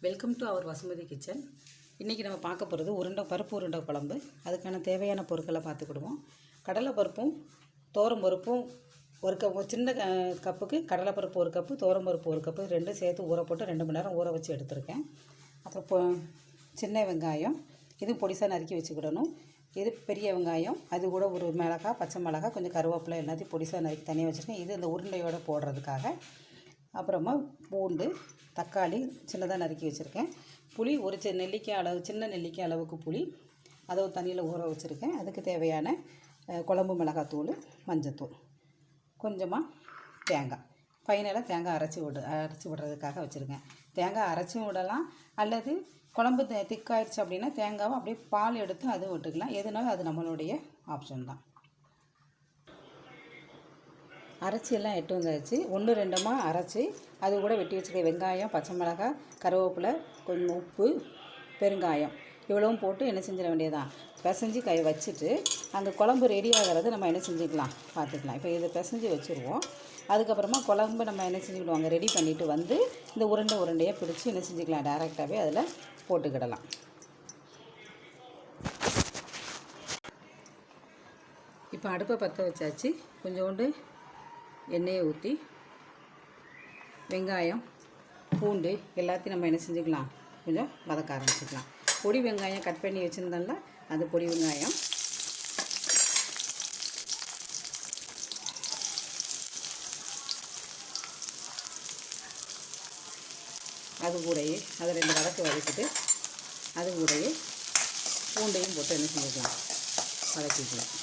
Welcome to our Vasumathi kitchen இன்றைக்கி நம்ம பார்க்க போகிறது உருண்டை பருப்பு உருண்டை குழம்பு. அதுக்கான தேவையான பொருட்களை பார்த்துக்கிடுவோம் கடலை பருப்பும் தோரம் பருப்பும் ஒரு கப் சின்ன க- கப்புக்கு கடலை பருப்பு ஒரு கப்பு தோரம் பருப்பு ஒரு கப்பு ரெண்டும் சேர்த்து ஊற போட்டு ரெண்டு மணி நேரம் ஊற வச்சு எடுத்திருக்கேன். அப்புறம் பொ சின்ன வெங்காயம் இது பொடிசாக நறுக்கி வச்சுக்கிடணும். இது பெரிய வெங்காயம் அது கூட ஒரு மிளகா பச்சை மிளகா கொஞ்சம் கருவேப்பிலை எல்லாத்தையும் பொடிசாக நறுக்கி தனியாக வச்சுருக்கேன். இது இந்த உருண்டையோடு போடுறதுக்காக. அப்புறமா பூண்டு தக்காளி சின்னதாக நறுக்கி வச்சுருக்கேன். புளி ஒரு சி நெல்லிக்காய் அளவு சின்ன நெல்லிக்காய் அளவுக்கு புளி. அதை ஒரு தண்ணியில் ஊற வச்சுருக்கேன். அதுக்கு தேவையான குழம்பு மிளகாத்தூள் மஞ்சத்தூள். கொஞ்சமாக தேங்காய். ஃபைனலாக தேங்காய் அரைச்சி விடு அரைச்சி விடுறதுக்காக வச்சுருக்கேன். தேங்காய் அரைச்சும் விடலாம். அல்லது குழம்பு தி- திக்காயிடுச்சு அப்படின்னா தேங்காவை அப்படியே பால் எடுத்து அதுவும் விட்டுக்கலாம். எதுனாலும் அது நம்மளுடைய ஆப்ஷன் தான். அரைச்சியெல்லாம் எட்டு வந்தாச்சு ஒன்று ரெண்டுமா அரைச்சி அது கூட வெட்டி வச்சுக்க வெங்காயம் பச்சை மிளகாய் கருவேப்பிலை கொஞ்சம் உப்பு பெருங்காயம். இவ்வளவும் போட்டு என்ன செஞ்சிட வேண்டியதான் பிசைஞ்சு கை வச்சுட்டு அந்த குழம்பு ரெடி ஆகிறது நம்ம என்ன செஞ்சுக்கலாம்? பார்த்துக்கலாம். இப்போ இதை பிசைஞ்சு வச்சுருவோம். அதுக்கப்புறமா குழம்பு நம்ம என்ன செஞ்சுக்கிடுவாங்க ரெடி பண்ணிவிட்டு வந்து இந்த உருண்டை உருண்டையை பிடிச்சி என்ன செஞ்சுக்கலாம்? டேரெக்டாகவே அதில் போட்டுக்கிடலாம். இப்போ அடுப்பை பற்ற வச்சாச்சு. கொஞ்சோண்டு எண்ணெயை ஊற்றி வெங்காயம் பூண்டு எல்லாத்தையும் நம்ம என்ன செஞ்சுக்கலாம்? கொஞ்சம் வதக்க ஆரம்பிச்சுக்கலாம். பொடி வெங்காயம் கட் பண்ணி வச்சுருந்தோம்ல அது பொடி வெங்காயம். அது கூடயே அதை ரெண்டு வதக்கு வதக்கிட்டு அது கூடயே பூண்டையும் போட்டு என்ன செஞ்சுக்கலாம்? வதக்கிக்கலாம்.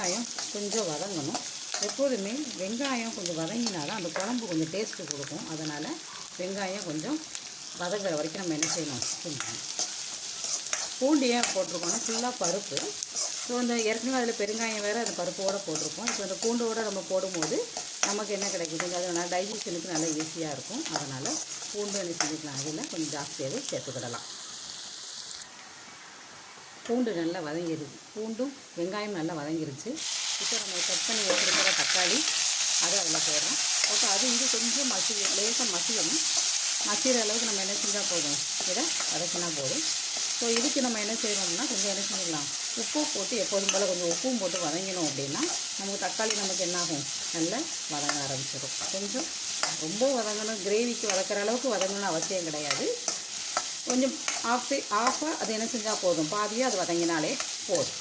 வெங்காயம் கொஞ்சம் வதங்கணும். எப்போதுமே வெங்காயம் கொஞ்சம் வதங்கினாலும் அந்த குழம்பு கொஞ்சம் டேஸ்ட்டு கொடுக்கும். அதனால் வெங்காயம் கொஞ்சம் வதங்குற வரைக்கும் நம்ம என்ன செய்யணும்? கிண்டணும். பூண்டு ஏன் போட்டிருக்கோம்னா ஃபுல்லாக பருப்பு. ஸோ அந்த ஏற்கனவே அதில் பெருங்காயம் வேறு அந்த பருப்போடு போட்டிருக்கோம். இப்போ அந்த பூண்டோடு நம்ம போடும்போது நமக்கு என்ன கிடைக்கும் கொஞ்சம் அது நல்லா டைஜஷனுக்கு நல்லா ஈஸியாக இருக்கும். அதனால் பூண்டு என்ன செஞ்சுக்கலாம்? அதில் கொஞ்சம் ஜாஸ்தியாகவே சேர்த்துக்கிடலாம். பூண்டு நல்லா வதங்கிடுது. பூண்டும் வெங்காயம் நல்லா வதங்கிருச்சு. இப்போ நம்ம கட் பண்ணி வச்சுருக்கிற தக்காளி அதை அதில் போடுறோம். போட்டு அது இது கொஞ்சம் மசி லேசாக மசியணும். மசிகிற அளவுக்கு நம்ம என்ன செஞ்சால் போதும். இதை வதக்கினா போதும். ஸோ இதுக்கு நம்ம என்ன செய்யணும்னா கொஞ்சம் என்ன செஞ்சிடலாம் உப்பு போட்டு எப்போதும் போல் கொஞ்சம் உப்பும் போட்டு வதங்கினோம் அப்படின்னா நமக்கு தக்காளி நமக்கு என்னாகும் நல்லா வதங்க ஆரம்பிச்சிடும் கொஞ்சம் ரொம்ப வதங்கணும் கிரேவிக்கு வதக்கிற அளவுக்கு வதங்கணும்னு அவசியம் கிடையாது. கொஞ்சம் ஆஃப் ஆஃபாக அது என்ன செஞ்சால் போதும்? பாதியாக அது வதங்கினாலே போதும்.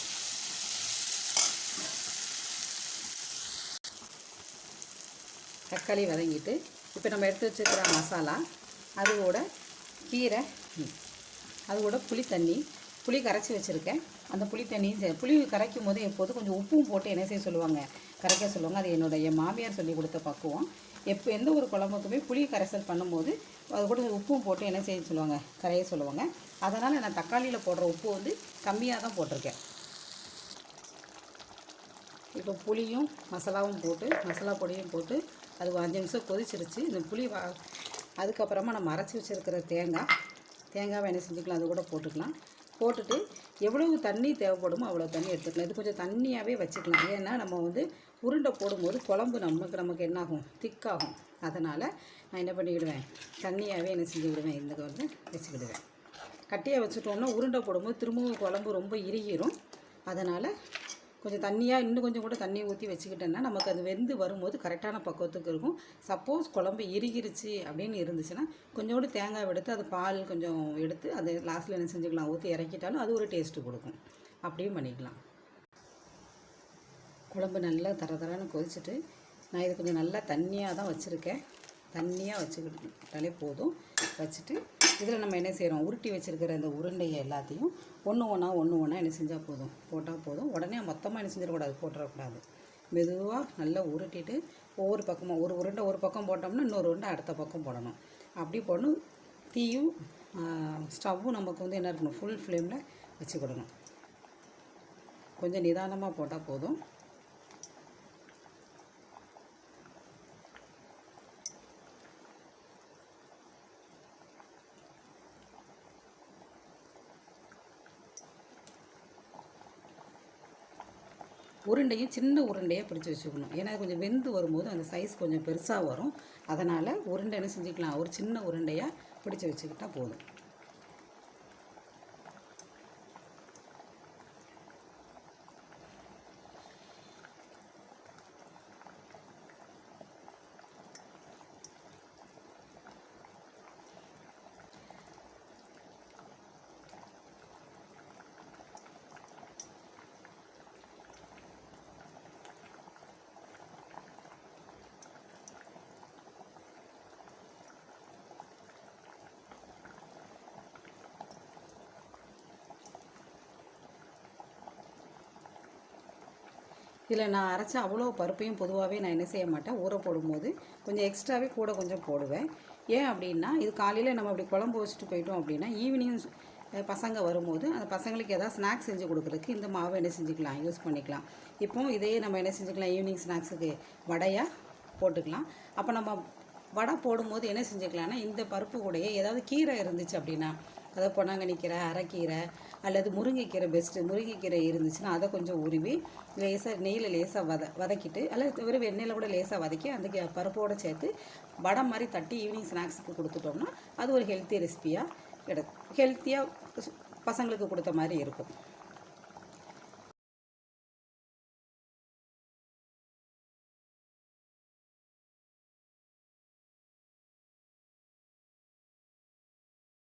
தக்காளி வதங்கிட்டு இப்போ நம்ம எடுத்து வச்சுருக்கிற மசாலா அது கூட கீரை அது கூட புளி தண்ணி புளி கரைச்சி வச்சுருக்கேன். அந்த புளி தண்ணியும் புளி கரைக்கும் போது எப்போதும் கொஞ்சம் உப்பும் போட்டு என்ன செய்ய சொல்லுவாங்க? கரைக்க சொல்லுவாங்க. அது என்னுடைய மாமியார் சொல்லி கொடுத்த பக்குவம். எப்போ எந்த ஒரு குழம்புக்குமே புளி கரைசல் பண்ணும்போது அது கூட உப்பும் போட்டு என்ன செய்ய சொல்லுவாங்க? கரைய சொல்லுவாங்க. அதனால் நான் தக்காளியில் போடுற உப்பு வந்து கம்மியாக தான் போட்டிருக்கேன். இப்போ புளியும் மசாலாவும் போட்டு மசாலா பொடியும் போட்டு அது ஒரு அஞ்சு நிமிஷம் கொதிச்சிருச்சு. இந்த புளி வா அதுக்கப்புறமா நம்ம அரைச்சி வச்சுருக்கிற தேங்காய் தேங்காவை என்ன செஞ்சுக்கலாம்? அது கூட போட்டுக்கலாம். போட்டுட்டு எவ்வளவு தண்ணி தேவைப்படுமோ அவ்வளோ தண்ணி எடுத்துக்கலாம். இது கொஞ்சம் தண்ணியாகவே வச்சுக்கலாம். ஏன்னா நம்ம வந்து உருண்டை போடும்போது குழம்பு நமக்கு நமக்கு என்னாகும்? திக்காகும். அதனால் நான் என்ன பண்ணிக்கிடுவேன்? தண்ணியாகவே என்ன செஞ்சுக்கிடுவேன்? இந்த வந்து வச்சுக்கிடுவேன். கட்டியாக வச்சுட்டோம்னா உருண்டை போடும்போது திரும்பவும் குழம்பு ரொம்ப இறுகிரும். அதனால் கொஞ்சம் தண்ணியாக இன்னும் கொஞ்சம் கூட தண்ணி ஊற்றி வச்சுக்கிட்டேன்னா நமக்கு அது வெந்து வரும்போது கரெக்டான பக்குவத்துக்கு இருக்கும். சப்போஸ் குழம்பு இறுகிருச்சு அப்படின்னு இருந்துச்சுன்னா கொஞ்சோண்டு தேங்காய் எடுத்து அது பால் கொஞ்சம் எடுத்து அது லாஸ்ட்டில் என்ன செஞ்சுக்கலாம்? ஊற்றி இறக்கிட்டாலும் அது ஒரு டேஸ்ட்டு கொடுக்கும். அப்படியும் பண்ணிக்கலாம். குழம்பு நல்லா தர தரன்னு கொதிச்சுட்டு நான் இது கொஞ்சம் நல்லா தண்ணியாக தான் வச்சுருக்கேன். தண்ணியாக வச்சுக்கிட்டாலே போதும். வச்சுட்டு இதில் நம்ம என்ன செய்கிறோம்? உருட்டி வச்சுருக்கிற இந்த உருண்டையை எல்லாத்தையும் ஒன்று ஒன்றா ஒன்று ஒன்றா என்ன செஞ்சால் போதும்? போட்டால் போதும். உடனே மொத்தமாக என்ன செஞ்சிடக்கூடாது? போட்டுறக்கூடாது. மெதுவாக நல்லா உருட்டிட்டு ஒவ்வொரு பக்கமாக ஒரு உருண்டை ஒரு பக்கம் போட்டோம்னா இன்னொரு உருண்டை அடுத்த பக்கம் போடணும். அப்படி போடணும். தீயும் ஸ்டவ்வும் நமக்கு வந்து என்ன இருக்கணும்? ஃபுல் ஃப்ளேமில் வச்சுக்கிடணும். கொஞ்சம் நிதானமாக போட்டால் போதும். உருண்டையும் சின்ன உருண்டையாக பிடிச்சி வச்சுக்கணும். ஏன்னா அது கொஞ்சம் வெந்து வரும்போது அந்த சைஸ் கொஞ்சம் பெருசாக வரும். அதனால் உருண்டை என்ன செஞ்சுக்கலாம்? ஒரு சின்ன உருண்டையாக பிடிச்சி வச்சுக்கிட்டால் போதும். இதில் நான் அரைச்ச அவ்வளோ பருப்பையும் பொதுவாகவே நான் என்ன செய்ய மாட்டேன் ஊற போடும்போது கொஞ்சம் எக்ஸ்ட்ராவே கூட கொஞ்சம் போடுவேன். ஏன் அப்படின்னா இது காலையில் நம்ம அப்படி குழம்பு வச்சுட்டு போயிட்டோம் அப்படின்னா ஈவினிங் பசங்க வரும்போது அந்த பசங்களுக்கு ஏதாவது ஸ்நாக்ஸ் செஞ்சு கொடுக்குறதுக்கு இந்த மாவை என்ன செஞ்சுக்கலாம் யூஸ் பண்ணிக்கலாம். இப்போ இதையே நம்ம என்ன செஞ்சுக்கலாம் ஈவினிங் ஸ்நாக்ஸுக்கு வடையாக போட்டுக்கலாம். அப்போ நம்ம வடை போடும்போது என்ன செஞ்சுக்கலாம்னா இந்த பருப்பு கூடயே ஏதாவது கீரை இருந்துச்சு அப்படின்னா அதாவது பொன்னாங்கண்ணி கீரை அரைக்கீரை அல்லது முருங்கைக்கீரை பெஸ்ட்டு முருங்கைக்கீரை இருந்துச்சுன்னா அதை கொஞ்சம் உருவி லேசாக நெய்யில் லேசாக வத வதக்கிட்டு அல்லது வெறும் எண்ணெயில் கூட லேசாக வதக்கி அந்த பருப்போடு சேர்த்து வடை மாதிரி தட்டி ஈவினிங் ஸ்நாக்ஸுக்கு கொடுத்துட்டோம்னா அது ஒரு ஹெல்த்தி ரெசிபியாக கிடைக்கும் ஹெல்த்தியாக பசங்களுக்கு கொடுத்த மாதிரி இருக்கும்.